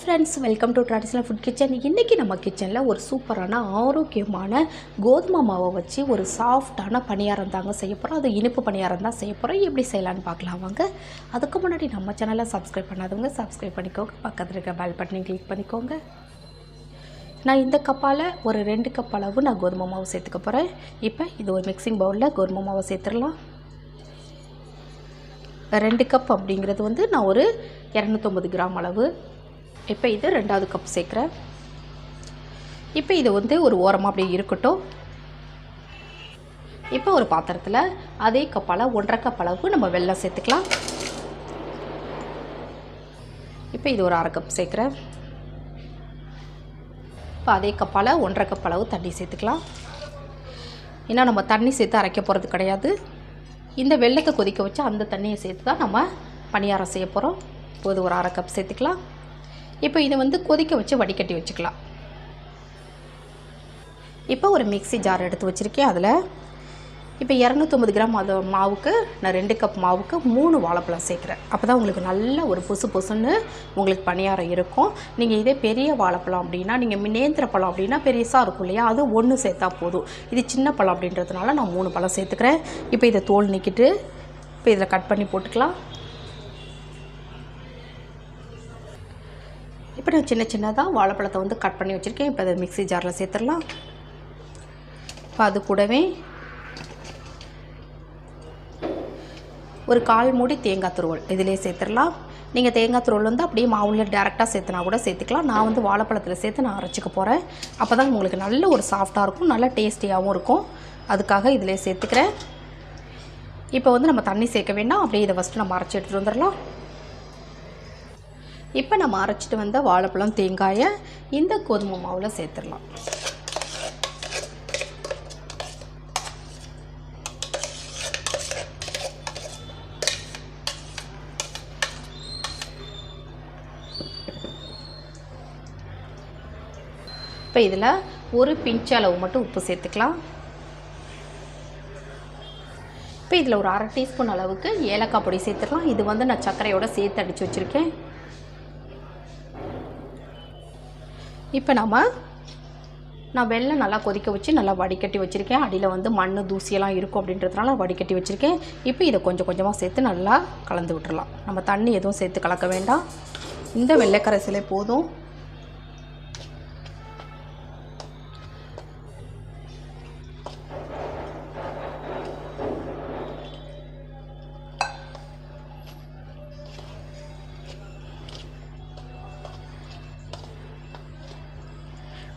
Friends welcome to traditional food kitchen இன்றைக்கி நம்ம கிச்சனில் ஒரு சூப்பரான ஆரோக்கியமான கோதுமை மாவை வச்சு ஒரு சாஃப்டான பணியாரம் தாங்க செய்ய போகிறோம் அது இனிப்பு பணியாரம் தான் செய்ய போகிறோம் எப்படி செய்யலான்னு பார்க்கலாம் வாங்க. அதுக்கு முன்னாடி நம்ம சேனலை சப்ஸ்கிரைப் பண்ணாதவங்க சப்ஸ்கிரைப் பண்ணிக்கோங்க. பக்கத்தில் இருக்க பெல் பட்டனை கிளிக் பண்ணிக்கோங்க. நான் இந்த கப்பால் ஒரு ரெண்டு கப் அளவு நான் கோதுமை மாவு சேர்த்துக்க போகிறேன் இப்போ இது ஒரு மிக்சிங் பவுலில் கோதுமை மாவை சேர்த்துடலாம். ரெண்டு கப் அப்படிங்கிறது வந்து நான் ஒரு இரநூத்தொம்பது கிராம் அளவு இப்போ இது ரெண்டாவது கப் சேர்க்குறேன் இப்போ இது வந்து ஒரு ஓரமாக அப்படியே இருக்கட்டும். இப்போ ஒரு பாத்திரத்தில் அதே கப்பால் ஒன்றரை கப் அளவு நம்ம வெள்ளம் சேர்த்துக்கலாம். இப்போ இது ஒரு அரை கப் சேர்க்குறேன் இப்போ அதே கப்பால் ஒன்றரை கப் அளவு தண்ணி சேர்த்துக்கலாம். ஏன்னா நம்ம தண்ணி சேர்த்து அரைக்க போகிறது கிடையாது. இந்த வெள்ளத்தை கொதிக்க வச்சு அந்த தண்ணியை சேர்த்து தான் நம்ம பணியாரம் செய்ய போகிறோம் இப்போது ஒரு அரை கப் சேர்த்துக்கலாம். இப்போ இதை வந்து கொதிக்க வச்சு வடிகட்டி வச்சுக்கலாம். இப்போ ஒரு மிக்ஸி ஜார் எடுத்து வச்சுருக்கேன் அதில். இப்போ இரநூத்தொம்பது கிராம் அது மாவுக்கு நான் ரெண்டு கப் மாவுக்கு மூணு வாழைப்பழம் சேர்க்குறேன். அப்போ தான் உங்களுக்கு நல்ல ஒரு புசு புசுன்னு உங்களுக்கு பணியாரம் இருக்கும். நீங்கள் இதே பெரிய வாழைப்பழம் அப்படின்னா நீங்கள் நேந்திர பழம் அப்படின்னா பெருசாக இருக்கும் இல்லையா? அது ஒன்று சேர்த்தா போதும். இது சின்ன பழம் அப்படின்றதுனால நான் மூணு பழம் சேர்த்துக்கிறேன். இப்போ இதை தோல் நிற்கிட்டு இப்போ இதில் கட் பண்ணி போட்டுக்கலாம். இப்போ நான் சின்ன சின்னதாக வாழைப்பழத்தை வந்து கட் பண்ணி வச்சுருக்கேன். இப்போ அதை மிக்ஸி ஜாரில் சேர்த்துடலாம். இப்போ அது கூடவே ஒரு கால் மூடி தேங்காய் துருவல் இதிலே சேர்த்துடலாம். நீங்கள் தேங்காய் துருவல் வந்து அப்படியே மாவுல டேரெக்டாக சேர்த்துனா கூட சேர்த்துக்கலாம். நான் வந்து வாழைப்பழத்தில் சேர்த்து நான் அரைச்சிக்க போகிறேன் அப்போ தான் உங்களுக்கு நல்ல ஒரு சாஃப்டாக இருக்கும் நல்ல டேஸ்டியாகவும் இருக்கும். அதுக்காக இதிலே சேர்த்துக்கிறேன். இப்போ வந்து நம்ம தண்ணி சேர்க்க வேண்டாம். அப்படியே இதை ஃபஸ்ட்டு நம்ம அரைச்சி எடுத்துகிட்டு வந்துடலாம். இப்போ நம்ம அரைச்சிட்டு வந்த வாழைப்பழம் தேங்காயை இந்த கோதுமை மாவில் சேர்த்துடலாம். இப்போ இதில் ஒரு பிஞ்ச் அளவு மட்டும் உப்பு சேர்த்துக்கலாம். இப்போ இதில் ஒரு அரை டீஸ்பூன் அளவுக்கு ஏலக்காய் பொடி சேர்த்துக்கலாம் இது வந்து நான் சர்க்கரையோட சேர்த்து அடித்து வச்சுருக்கேன். இப்போ நம்ம நான் வெள்ளம் நல்லா கொதிக்க வச்சு நல்லா வடிகட்டி வச்சுருக்கேன். அடியில் வந்து மண் தூசியெல்லாம் இருக்கும் அப்படின்றதுனால வடிகட்டி வச்சுருக்கேன். இப்போ இதை கொஞ்சம் கொஞ்சமாக சேர்த்து நல்லா கலந்து விட்டுறலாம். நம்ம தண்ணி எதுவும் சேர்த்து கலக்க வேண்டாம். இந்த வெள்ளைக்கரைசலே போதும்.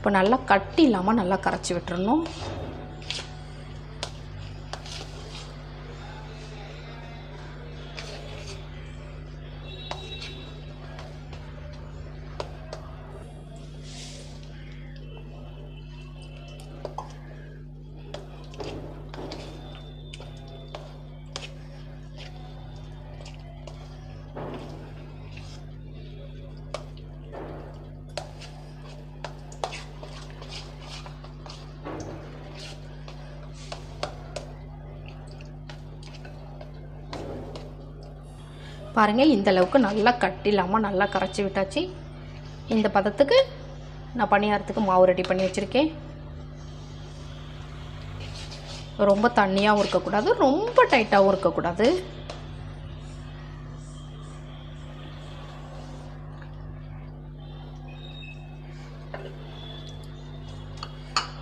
இப்போ நல்லா கட்டி இல்லாமல் நல்லா கரைச்சி விட்டுறணும். பாருங்கள் இந்த அளவுக்கு நல்லா கட்டில்லாமல் நல்லா கரைச்சி விட்டாச்சு. இந்த பதத்துக்கு நான் பணியாரத்துக்கு மாவு ரெடி பண்ணி வச்சுருக்கேன். ரொம்ப தண்ணியாகவும் இருக்கக்கூடாது ரொம்ப டைட்டாகவும் இருக்கக்கூடாது.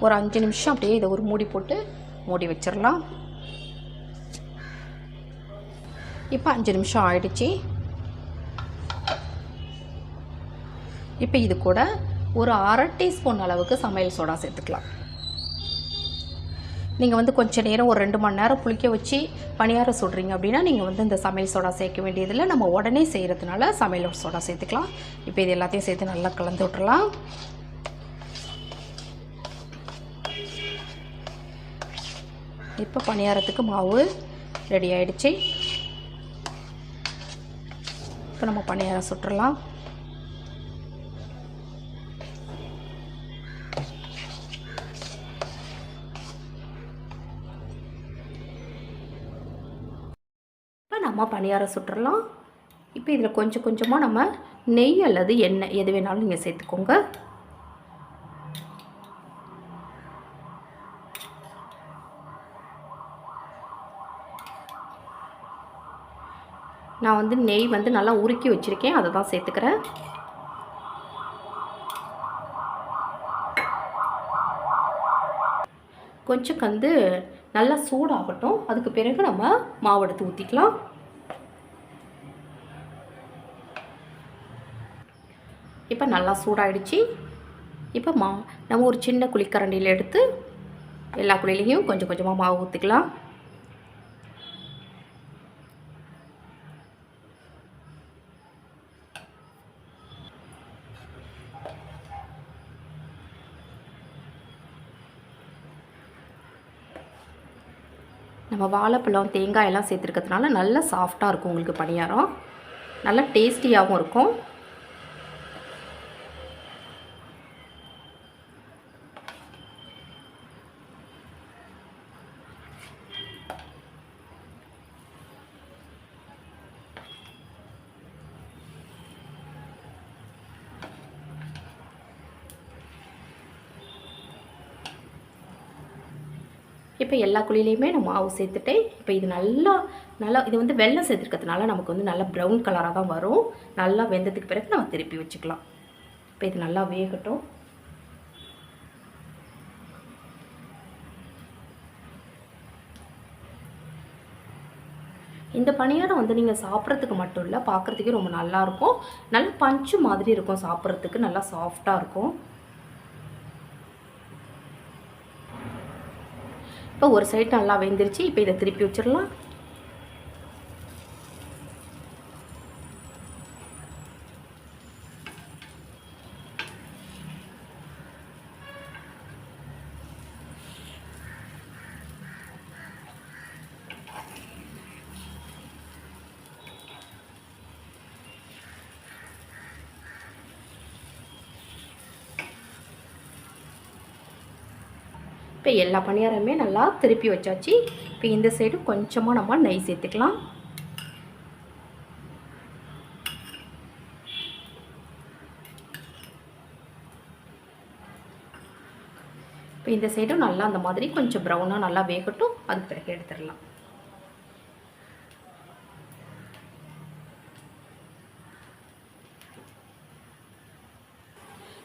ஒரு அஞ்சு நிமிஷம் அப்படியே இதை ஒரு மூடி போட்டு மூடி வச்சிடலாம். இப்போ அஞ்சு நிமிஷம் ஆயிடுச்சு. இப்போ இது கூட ஒரு அரை டீஸ்பூன் அளவுக்கு சமையல் சோடா சேர்த்துக்கலாம். நீங்கள் வந்து கொஞ்சம் நேரம் ஒரு ரெண்டு மணி நேரம் புளிக்க வச்சு பணியாரம் சுடுறீங்க அப்படின்னா நீங்கள் வந்து இந்த சமையல் சோடா சேர்க்க வேண்டியதில்லை. நம்ம உடனே செய்கிறதுனால சமையல் சோடா சேர்த்துக்கலாம். இப்போ இது எல்லாத்தையும் சேர்த்து நல்லா கலந்து விட்றலாம் இப்போ பணியாரத்துக்கு மாவு ரெடி ஆகிடுச்சி இப்போ நம்ம பணியாரம் சுட்டுறலாம் இப்போ நம்ம பணியாரம் சுட்டுறலாம் இப்போ இதில் கொஞ்சம் கொஞ்சமாக நம்ம நெய் அல்லது எண்ணெய் எது வேணாலும் நீங்கள் சேர்த்துக்கோங்க. நான் வந்து நெய் வந்து நல்லா உருக்கி வச்சுருக்கேன். அதை தான் சேர்த்துக்கிறேன். கொஞ்சம் வந்து நல்லா சூடாகட்டும். அதுக்கு பிறகு நம்ம மாவு எடுத்து ஊற்றிக்கலாம் இப்போ நல்லா சூடாயிடுச்சு. இப்போ மா நம்ம ஒரு சின்ன குழிக்கரண்டியில் எடுத்து எல்லா குழிலையும் கொஞ்சம் கொஞ்சமாக மாவு ஊற்றிக்கலாம் நம்ம வாழைப்பழம் தேங்காய் எல்லாம் சேர்த்துருக்கிறதுனால நல்லா சாஃப்டாக இருக்கும் உங்களுக்கு பணியாரம். நல்லா டேஸ்டியாகவும் இருக்கும். இப்போ எல்லா குழியிலையுமே நான் மாவு சேர்த்துட்டேன். இப்போ இது நல்லா நல்லா இது வந்து வெள்ளம் சேர்த்துருக்கிறதுனால நமக்கு வந்து நல்லா ப்ரௌன் கலராக தான் வரும். நல்லா வெந்ததுக்கு பிறகு நம்ம திருப்பி வச்சுக்கலாம். இப்போ இது நல்லா வேகட்டும். இந்த பணியாரம் வந்து நீங்கள் சாப்பிட்றதுக்கு மட்டும் இல்லை பார்க்குறதுக்கே ரொம்ப நல்லாயிருக்கும் நல்ல பஞ்சு மாதிரி இருக்கும் சாப்பிட்றதுக்கு நல்லா சாஃப்டாக இருக்கும். இப்போ ஒரு சைடு நல்லா வெந்துருச்சு இப்போ இதை திருப்பி வச்சிடலாம். இப்போ எல்லா பணியாரமே நல்லா திருப்பி வச்சாச்சு. இப்போ இந்த சைடு கொஞ்சமாக நம்ம நெய் சேர்த்துக்கலாம். இப்போ இந்த சைடும் நல்லா அந்த மாதிரி கொஞ்சம் ப்ரௌனாக நல்லா வேகட்டும். அதுக்கு பிறகு எடுத்துடலாம்.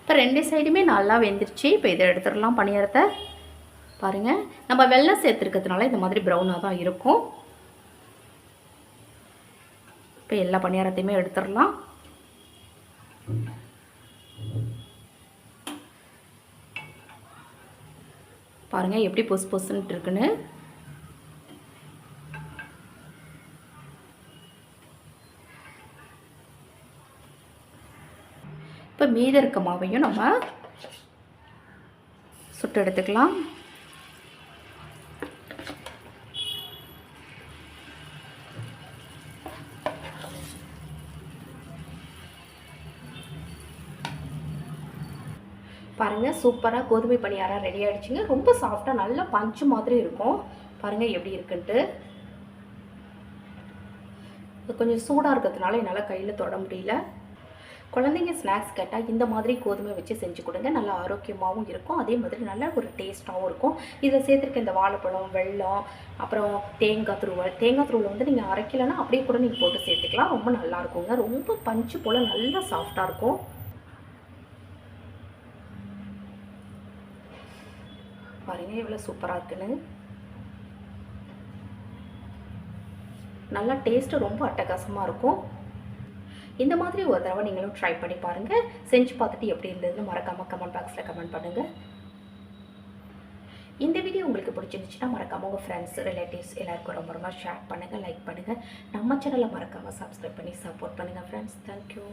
இப்போ ரெண்டு சைடுமே நல்லா வெந்துருச்சு. இப்போ இதை எடுத்துடலாம் பணியாரத்தை. பாருங்கள் நம்ம வெள்ளம் சேர்த்துருக்கிறதுனால இந்த மாதிரி ப்ரௌனாக தான் இருக்கும். இப்போ எல்லா பணியாரத்தையுமே எடுத்துடலாம். பாருங்கள் எப்படி பொசு பொசுன்ட்டு இருக்குன்னு. இப்போ மீத இருக்க மாவையும் நம்ம சுட்டு எடுத்துக்கலாம். பாருங்கள் சூப்பராக கோதுமை பணியாரம் ரெடி ஆகிடுச்சிங்க ரொம்ப சாஃப்டாக நல்ல பஞ்சு மாதிரி இருக்கும். பாருங்கள் எப்படி இருக்குன்ட்டு. இது கொஞ்சம் சூடாக இருக்கிறதுனால என்னால் கையில் தொட முடியல. குழந்தைங்க ஸ்நாக்ஸ் கேட்டால் இந்த மாதிரி கோதுமை வச்சு செஞ்சு கொடுங்க. நல்லா ஆரோக்கியமாகவும் இருக்கும். அதே மாதிரி நல்ல ஒரு டேஸ்ட்டாகவும் இருக்கும். இதில் சேர்த்துருக்க இந்த வாழைப்பழம் வெல்லம் அப்புறம் தேங்காய் துருவல். தேங்காய் துருவல் வந்து நீங்கள் அரைக்கலைன்னா அப்படியே கூட நீங்கள் போட்டு சேர்த்துக்கலாம். ரொம்ப நல்லா இருக்குங்க. ரொம்ப பஞ்சு போல் நல்லா சாஃப்டாக இருக்கும். பாருங்கள் எவ்வளோ சூப்பராக இருக்குன்னு. நல்லா டேஸ்ட்டு ரொம்ப அட்டகாசமாக இருக்கும். இந்த மாதிரி ஒரு தடவை நீங்களும் ட்ரை பண்ணி பாருங்கள் செஞ்சு பார்த்துட்டு எப்படி இருந்ததுன்னு மறக்காமல் கமெண்ட் பாக்ஸில் கமெண்ட் பண்ணுங்கள் இந்த வீடியோ உங்களுக்கு பிடிச்சிருந்துச்சுன்னா மறக்காமல் உங்கள் ஃப்ரெண்ட்ஸ் ரிலேட்டிவ்ஸ் எல்லாருக்கும் ரொம்ப ரொம்ப ஷேர் பண்ணுங்கள் லைக் பண்ணுங்கள் நம்ம சேனலை மறக்காமல் சப்ஸ்கிரைப் பண்ணி சப்போர்ட் பண்ணுங்கள் ஃப்ரெண்ட்ஸ் தேங்க்யூ